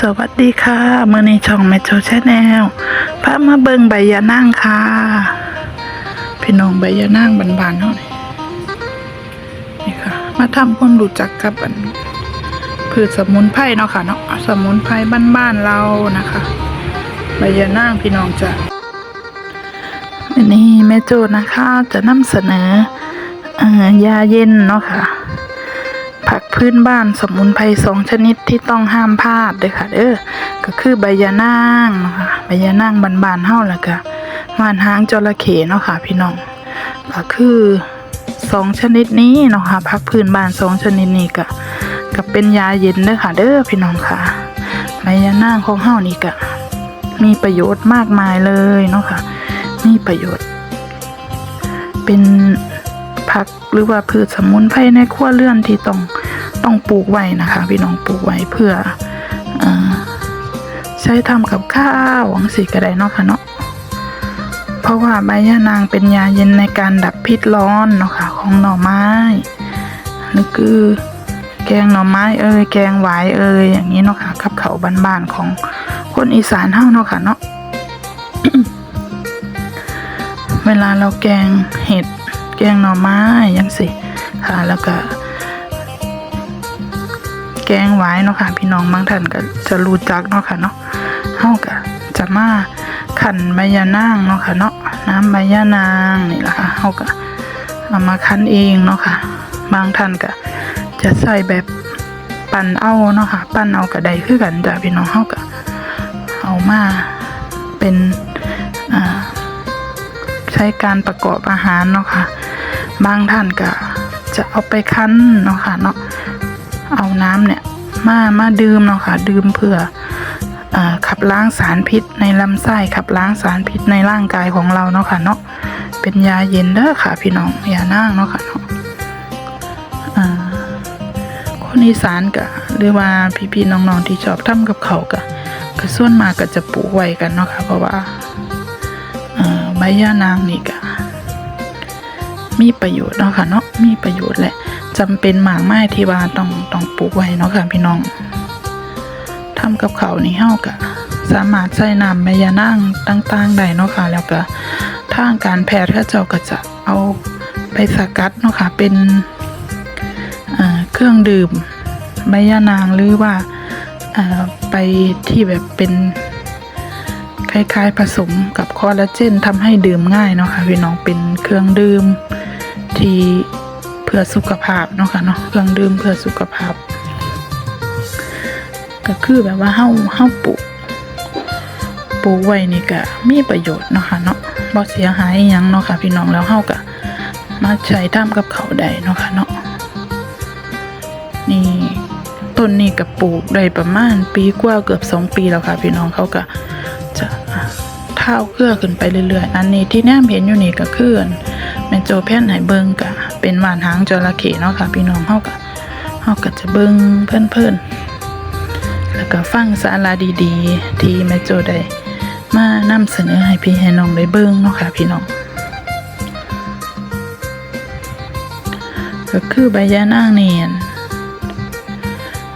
สวัสดีค่ะมื่อนี้ช่องแมโจชแนลพามาเบิงใบยานั่งค่ะ พี่น้องใบยานั่งบานๆเท่านี้นี่ค่ะ มาทำความรู้จักกับอันพืชสมุนไพรเนาะค่ะเนาะสมุนไพรบ้านๆเรานะคะ ใบยานั่งพี่น้องจะอันนี้แม่โจนะคะจะนำเสนออยาเย็นเนาะค่ะ ผักพื้นบ้านสมุนไพรสองชนิดที่ต้องห้ามพลาดเด้อค่ะเด้อก็คือใบยะนางเนาะค่ะใบยะนางบานๆเฮาแล้วก็ว่านหางจระเข้เนาะค่ะ พี่น้องก็คือสองชนิดนี้เนาะค่ะผักพื้นบ้านสองชนิดนี้ก็ก็เป็นยาเย็นเด้อค่ะ เด้อพี่น้องค่ะใบยะนางของเฮานี่ก็มีประโยชน์มากมายเลยเนาะค่ะ มีประโยชน์ เป็นผักหรือว่าพืชสมุนไพรในครัวเรือนที่ต้อง ต้องปลูกไว้นะคะ พี่น้องปลูกไว้เพื่ออใช้ทำกับข้าวหวังสีกระไดเนาะค่ะเนาะเพราะว่าใบยะนางเป็นยาเย็นในการดับพิษร้อนเนาะค่ะของหน่อไม้หรือคือแกงหน่อไม้เอ่ยแกงหวายเอ่ยอย่างนี้เนาะค่ะกับเขาบ้านๆของคนอีสานเฮาเนาะค่ะเนาะเวลาเราแกงเห็ดแกงหน่อไม้ยังสิค่ะแล้วก็ แกงหวายเนาะค่ะ พี่น้องบางท่านก็จะรู้จักเนาะค่ะเนาะเฮาก็จะมาขันใบยานางเนาะค่ะเนาะน้ำใบยานางนี่แหละค่ะเฮาก็เอามาคั้นเองเนาะค่ะ บางท่านก็จะใส่แบบปั่นเอาเนาะค่ะ ปั่นเอากระไดคือกันจ้ะพี่น้องเฮาก็เอามาเป็นอ่าใช้การประกอบอาหารเนาะค่ะ บางท่านก็จะเอาไปคั้นเนาะค่ะเนาะ เอาน้ำเนี่ยมามาดื่มเนาะค่ะดื่มเพื่ออขับล้างสารพิษในลำไส้ขับล้างสารพิษในร่างกายของเราเนาะค่ะเนาะเป็นยาเย็นเด้อค่ะ พี่น้องยานั่งเนาะค่ะเนาะคนอีสานก็หรือว่าพี่ๆน้องๆที่ชอบทำกับเขาก็ก็ส่วนมากก็จะปลูกไว้กันเนาะค่ะเพราะว่าเอ่อใบย่านางนี่ก็มีประโยชน์เนาะค่ะเนาะมีประโยชน์แหละ จำเป็นหมากไม้ที่ว่าต้องต้องปลูกไว้เนาะค่ะพี่น้องทำกับเขานี่เฮาก็สามารถใส่น้ำใบยานางต่างๆได้เนาะค่ะ แล้วก็ทางการแพทย์เขาเจ้าก็จะเอาไปสกัดเนาะค่ะเป็นเครื่องดื่มใบยานางหรือว่าไปที่แบบเป็นคล้ายๆผสมกับคอลลาเจนทำให้ดื่มง่ายเนาะค่ะพี่น้องเป็นเครื่องดื่มที่ พื่อสุขภาพเนาะค่ะเนาะเครื่องดื่มเพื่อสุขภาพ ก็คือแบบว่าเฮาเฮาปลูกปลูกไว้นี่ก็มีประโยชน์เนาะค่ะเนาะบ่เสียหายหยังเนาะค่ะ พี่น้องแล้วเฮาก็มาใช้ทำกับเขาได้เนาะค่ะเนาะนี่ต้นนี้ก็ปลูกได้ประมาณปีกว่าเกือบสองปีแล้วค่ะ พี่น้องเขาก็จะเท้าเครือขึ้นไปเรื่อยๆ อันนี้ที่แนมเห็นอยู่นี่ก็คืออันแม่โจแพ่นไหเบิงกะ เป็นหวานหางจระเข้เนาะค่ะ พี่น้องเฮาก็เฮาก็จะเบิงเพิ่นๆแล้วก็ฟังสาระดีๆ ที่แม่โจได้มานำเสนอให้พี่ให้น้องได้เบิงเนาะค่ะ พี่น้องก็คือใบยานางนี่อัน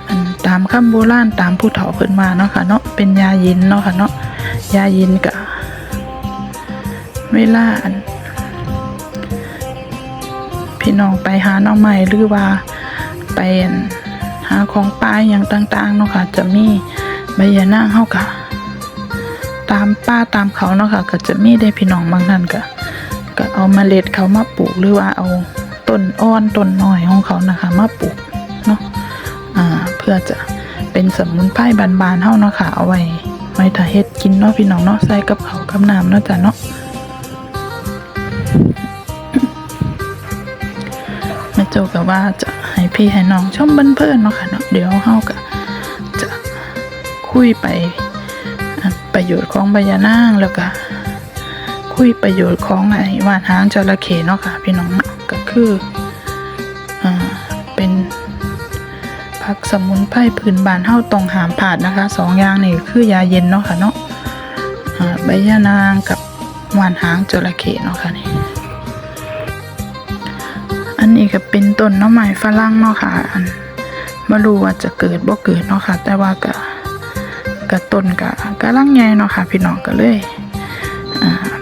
อันตามคำโบราณตามผู้เฒ่าเพิ่นว่าเนาะค่ะเนาะเป็นยาเย็นเนาะค่ะเนาะยาเย็นกะเวลาอัน พี่น้องไปหาน้องใหม่หรือว่าไปหาของป่ายอย่างต่างๆเนาะค่ะจะมีใบยะนางเฮากะตามป้าตามเขาเนาะค่ะก็จะมีได้พี่น้องบางท่านก็ก็เอาเมล็ดเขามาปลูกหรือว่าเอาต้นอ้อนต้นน้อยของเขานะคะ มาปลูกเนาะอ่าเพื่อจะเป็นสมุนไพรบานๆเฮาเนาะค่ะเอาไว้ไว้ถ้าเฮ็ดกินเนาะพี่น้องเนาะใส่กับเขากับน้ำเนาะจ้ะเนาะ โจก็ว่าจะให้พี่ให้น้องชมเพื่อนๆเนาะค่ะเนาะเดี๋ยวเฮาก็จะคุยไปประโยชน์ของใบยานางแล้วก็คุยประโยชน์ของไอ้ว่านหางจระเข้เนาะค่ะพี่น้องเนาะก็คืออ่าเป็นผักสมุนไพรพื้นบ้านเฮาต้องหามผาดนะคะสองอย่างนี่คือยาเย็นเนาะค่ะเนาะอ่าใบยานางกับหวานหางจระเข้เนาะค่ะนี่ นนี้ก็เป็นต้นน้ำไม้ฝรั่งเนาะค่ะ อันบ่รู้ว่าจะเกิดบ่เกิดเนาะค่ะ แต่ว่าก็กระต้นกะกะลังใหญ่เนาะค่ะ พี่น้องก็เลย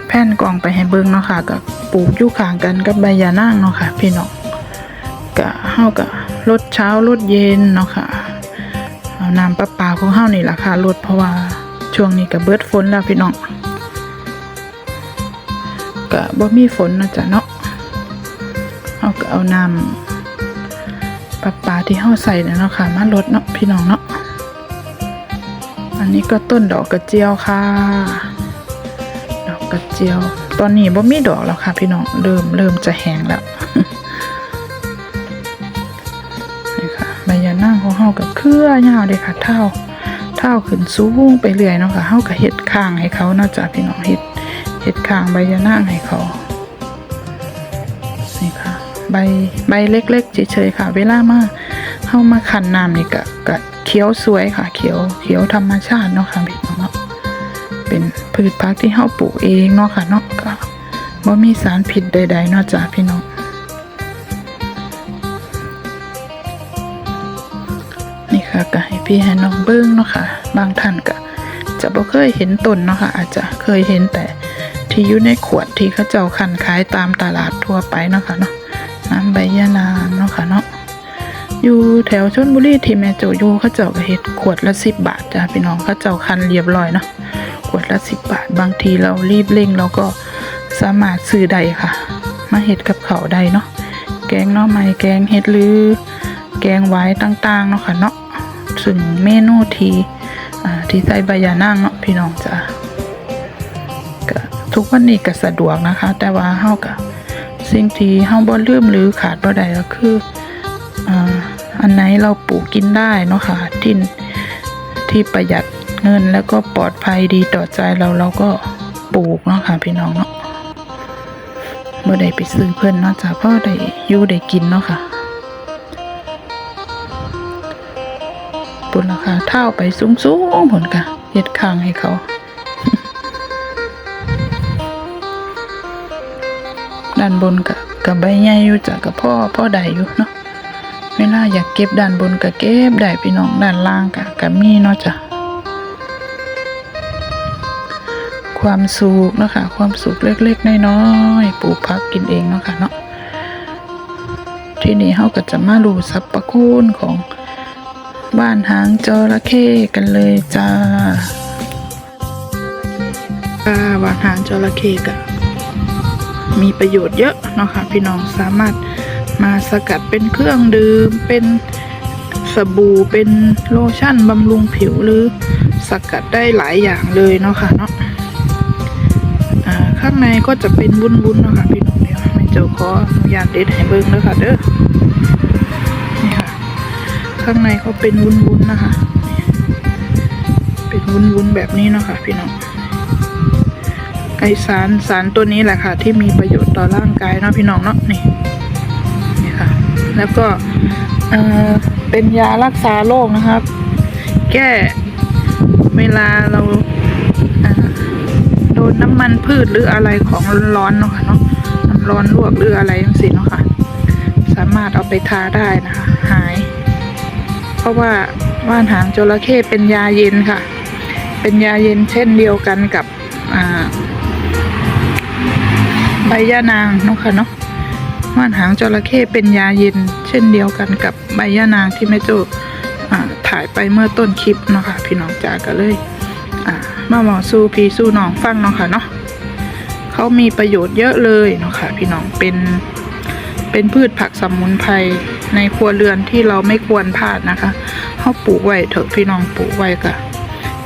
แผ่นกล่องไปให้เบิ่งเนาะค่ะก็ปลูกอยู่ข้างกันกับใบยานางเนาะค่ะ พี่น้องกะเฮากะลดเช้าลดเย็นเนาะค่ะเอาน้ำประปาของเฮานี่ล่ะค่ะลดเพราะว่าช่วงนี้ก็เบิดฝนแล้วพี่น้องก็บ่มีฝนนะจ๊ะเนาะ เอาน้ำประปลาที่เฮาใส่เนี่ยเนาะค่ะ มาลดเนาะพี่น้องเนาะอันนี้ก็ต้นดอกกระเจียวค่ะ ดอกกระเจียว ตอนนี้บ่มีดอกแล้วค่ะ พี่น้องเริ่มเริ่มจะแห้งแล้วนี่ค่ะใบยานั่งของเฮากับเครื่อยาวเลยค่ะเท่าเท่าขึ้นสูงไปเรื่อยเนาะค่ะเฮาก็เฮ็ดข้างให้เขาเนาะจ้ะพี่น้องเฮ็ดเฮ็ดข้างใบยานั่งให้เขา ใบใบเล็กๆเฉยๆค่ะ เวลามาเฮามาขันน้ำนี่ก็ก็เขียวสวยค่ะ เขียวเขียวธรรมชาติเนาะค่ะพี่น้องเนาะเป็นพืชพักที่เฮาปลูกเองเนาะค่ะเนาะก็บ่มีสารพิษใดๆนาะจ้ะพี่น้องนี่ค่ะก็ให้พี่ให้น้องเบิ้งเนาะค่ะ บางท่านก็จะบ่เคยเห็นต้นเนาะค่ะ อาจจะเคยเห็นแต่ที่อยู่ในขวดที่เขาเจ้าคันขายตามตลาดทั่วไปเนาะค่ะเนาะ น้ำใบยานางเนาะค่ะเนาะอยู่แถวชลบุรีที่แม่โจอยู่เขาเจ้าก็เฮ็ดขวดละสิบบาทจ้ะพี่น้องเขาเจ้าคันเรียบร้อยเนาะขวดละสิบบาท บางทีเรารีบเร่งเราก็สามารถซื้อได้ค่ะ มาเฮ็ดกับเขาได้เนาะแกงหน่อไม้แกงเฮ็ดหรือ แกงไว้ต่างๆเนาะค่ะเนาะซึ่งเมนูทีอ่าที่ใส่ใบยานางเนาะพี่น้องจ้ะทุกวันนี้ก็สะดวกนะคะ แต่ว่าเฮาก็ สิ่งที่เฮาบ่ลืมหรือขาดบ่ได้ก็คืออันไหนเราปลูกกินได้เนาะค่ะที่ที่ประหยัดเงินแล้วก็ปลอดภัยดีต่อใจเราเราก็ปลูกเนาะค่ะพี่น้องเนาะบ่ได้ไปซื้อเพิ่อนเนาะจ้ะเพราะได้อยู่ได้กินเนาะค่ะปุ่นราคาเท่าไปสูงสูงผลกะเฮ็ดข้างให้เขา ด้านบนกะกับใบใหญ่อยู่จ้ะกับพ่อพ่อใดอยู่เนาะเวลาอยากเก็บด้านบนกะเก็บได้พี่น้องด้านล่างกะกะมีเนาะจ้ะความสุขเนาะค่ะความสุขเล็กๆน้อยๆปลูกพักกินเองเนาะค่ะเนาะที่นี่เฮาก็จะมารู้สรรพคุณของบ้านหางจระเข้กันเลยจ้าค่ะบ้านหางจระเข้ก็ มีประโยชน์เยอะเนาะค่ะพี่น้องสามารถมาสกัดเป็นเครื่องดื่ม เป็นสบู่เป็นโลชั่นบำรุงผิวหรือสกัดได้หลายอย่างเลยเนาะค่ะเนาะข้างในก็จะเป็นวุ้นๆเนาะค่ะพี่น้องเดี๋ยวไม่เจ้าขออนุญาตเด็ดให้เบิ่งเด้อค่ะเด้อนี่ค่ะ ข้างในเขาเป็นวุ้นๆนะคะ เป็นวุ้นๆแบบนี้เนาะค่ะพี่น้อง ไอสารสารตัวนี้แหละค่ะ ที่มีประโยชน์ต่อร่างกายเนาะพี่น้องเนาะนี่นี่ค่ะ แล้วก็เออเป็นยารักษาโรคนะครับ แก้เวลาเราอ่าโดนน้ำมันพืชหรืออะไรของร้อนๆเนาะค่ะเนาะน้ำร้อนลวกหรืออะไรทั้งสิ้นเนาะค่ะสามารถเอาไปทาได้นะคะ หาย เพราะว่าว่านหางจระเข้เป็นยาเย็นค่ะ เป็นยาเย็นเช่นเดียวกันกับอ่า ใบย่านางเนาะค่ะเนาะว่านหางจระเข้เป็นยาเย็น เช่นเดียวกันกับใบย่านางที่แม่โจอ่าถ่ายไปเมื่อต้นคลิปเนาะค่ะพี่น้องจ๋าก็เลยมาหมอสู้พี่สู้น้องฟังเนาะค่ะเนาะเขามีประโยชน์เยอะเลยเนาะค่ะพี่น้องเป็นเป็นพืชผักสมุนไพรในครัวเรือนที่เราไม่ควรพลาดนะคะเขาปลูกไว้เถอะพี่น้องปลูกไว้ก็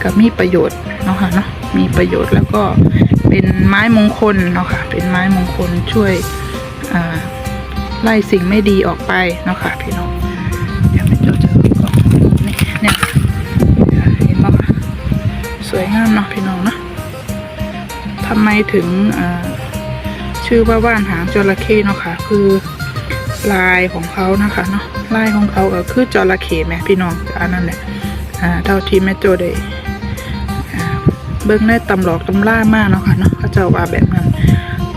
ก็มีประโยชน์เนาะค่ะเนาะมีประโยชน์แล้วก็ เป็นไม้มงคลเนาะค่ะเป็นไม้มงคลช่วยไล่สิ่งไม่ดีออกไปเนาะค่ะพี่น้องเดี๋ยวไปจอเจอก่อนนี่เนี่ยเห็นไหมคะสวยงามเนาะพี่น้องเนาะทำไมถึงชื่อว่าว่านหางจระเข้เนาะค่ะคือลายของเขานะคะเนาะลายของเขาก็คือจระเข้แม่พี่น้องอันนั้นแหละเท่าที่แม่โจได้ เบิ้งได้ตำหลอกตำล่ามากเนาะค่ะเนาะเขาเจ้าว่าแบบนั้น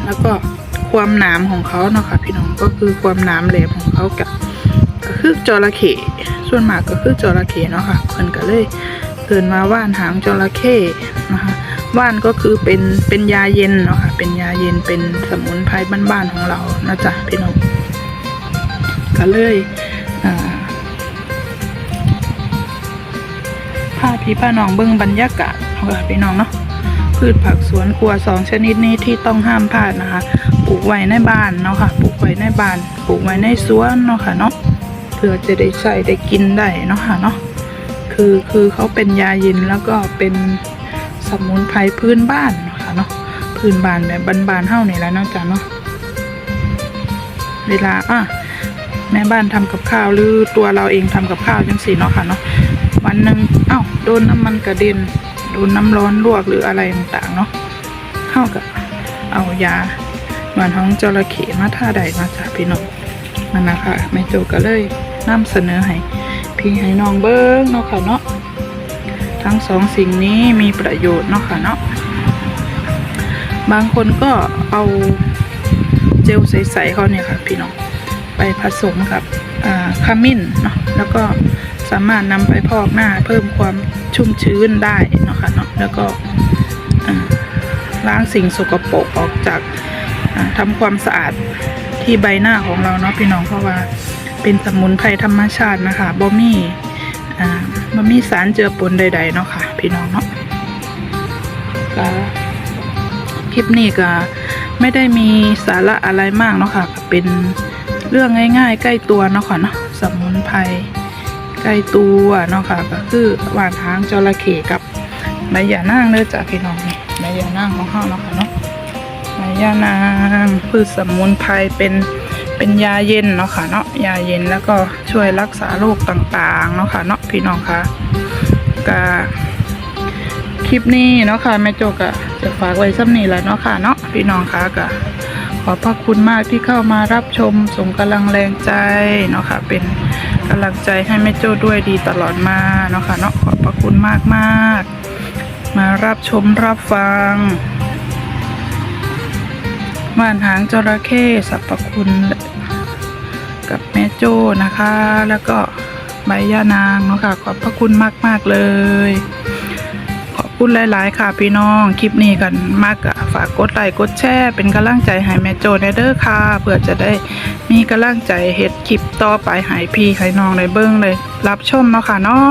แล้วก็ความหนามของเขาเนาะค่ะพี่น้องก็คือความหนามแหลมของเขากับก็คือจระเข้ส่วนมากก็คือจระเข้เนาะค่ะเพิ่นก็เลยเกินมาว่านหางจระเข้นะคะว่านก็คือเป็นเป็นยาเย็นเนาะค่ะเป็นยาเย็นเป็นสมุนไพรบ้านๆของเรานะจ๊ะพี่น้องก็เลยอ่าพาพี่ป้าน้องเบิ้งบรรยากาศ เนาพี่น้องเนาะพืชผักสวนครัวสองชนิดนี้ที่ต้องห้ามพลาดนะคะปลูกไว้ในบ้านเนาะค่ะปลูกไว้ในบ้านปลูกไว้ในสวนเนาะค่ะเนาะเพื่อจะได้ใช้ได้กินได้เนาะค่ะเนาะคือคือเขาเป็นยาเย็นแล้วก็เป็นสมุนไพรพื้นบ้านเนาะค่ะเนาะพื้นบ้านแบบบานๆเฮานี่แหละเนาะจ้ะเนาะเวลาอะแม่บ้านทำกับข้าวหรือตัวเราเองทำกับข้าวจังสีเนาะค่ะเนาะวันหนึ่งเอ้าโดนน้ำมันกระเด็น โดนน้ำร้อนลวกหรืออะไรต่างๆเนาะเฮาก็เอายาเหมือนของจระเข้มาท่าใดมาจ้ะพี่น้องนั่นนะคะแม่โจก็เลยนำเสนอให้พี่ให้น้องเบิ้งเนาะค่ะเนาะทั้งสองสิ่งนี้มีประโยชน์เนาะค่ะเนาะบางคนก็เอาเจลใสๆเขาเนี่ยค่ะพี่น้องไปผสมกับขมิ้นเนาะแล้วก็ สามารถนำไปพอกหน้าเพิ่มความชุ่มชื้นได้เนาะค่ะเนาะแล้วก็ล้างสิ่งสกปรกออกจากทำความสะอาดที่ใบหน้าของเราเนาะพี่น้องเพราะว่าเป็นสมุนไพรธรรมชาตินะคะบ่มีอ่าบ่มีสารเจือปนใดๆเนาะค่ะ พี่น้องเนาะก็คลิปนี้ก็ไม่ได้มีสาระอะไรมากเนาะค่ะ เป็นเรื่องง่ายๆ ใกล้ตัวเนาะค่ะเนาะสมุนไพร ใกล้ตัวเนาะค่ะก็คือหวานหางจระเข้กับใบยานางเด้อจ้ะพี่น้องนี่ใบยานางของเฮาเนาะค่ะเนาะใบยานางพืชสมุนไพรเป็นเป็นยาเย็นเนาะค่ะเนาะยาเย็นแล้วก็ช่วยรักษาโรคต่างๆเนาะค่ะเนาะพี่น้องคะก็คลิปนี้เนาะค่ะแม่โจกะจะฝากไว้ซ้ำนี้แหละเนาะค่ะเนาะพี่น้องคะก็ขอพระคุณมากที่เข้ามารับชมส่งกำลังแรงใจเนาะค่ะเป็น กำลังใจให้แม่โจ้ด้วยดีตลอดมาเนาะค่ะเนาะขอบพระคุณมากมากๆมารับชมรับฟังว่านหางจระเข้สรรพคุณกับแม่โจ้นะคะ แล้วก็ใบย่านางเนาะค่ะขอบพระคุณมาก ๆ เลย คุณหลาย ๆ ค่ะพี่น้อง คลิปนี้กันมากอะฝากกดไลค์กดแชร์เป็นกำลังใจให้แม่โจในเด้อค่ะเพื่อจะได้มีกำลังใจเฮ็ดคลิปต่อไปให้พี่ให้น้องในเบิ้งเลย รับชมเนาะค่ะเนาะ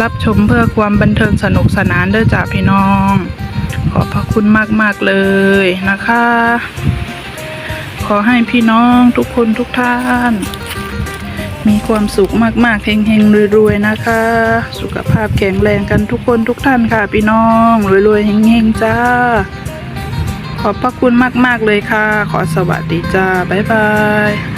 รับชมเพื่อความบันเทิงสนุกสนานเด้อจ้าพี่น้อง ขอบพระคุณมาก ๆ เลยนะคะ ขอให้พี่น้องทุกคนทุกท่าน มีความสุขมากๆเฮงๆรวยๆนะคะ สุขภาพแข็งแรงกันทุกคนทุกท่านค่ะพี่น้องรวยๆเฮงๆจ้า ขอบพระคุณมากๆเลยค่ะ ขอสวัสดีจ้าบ๊ายบาย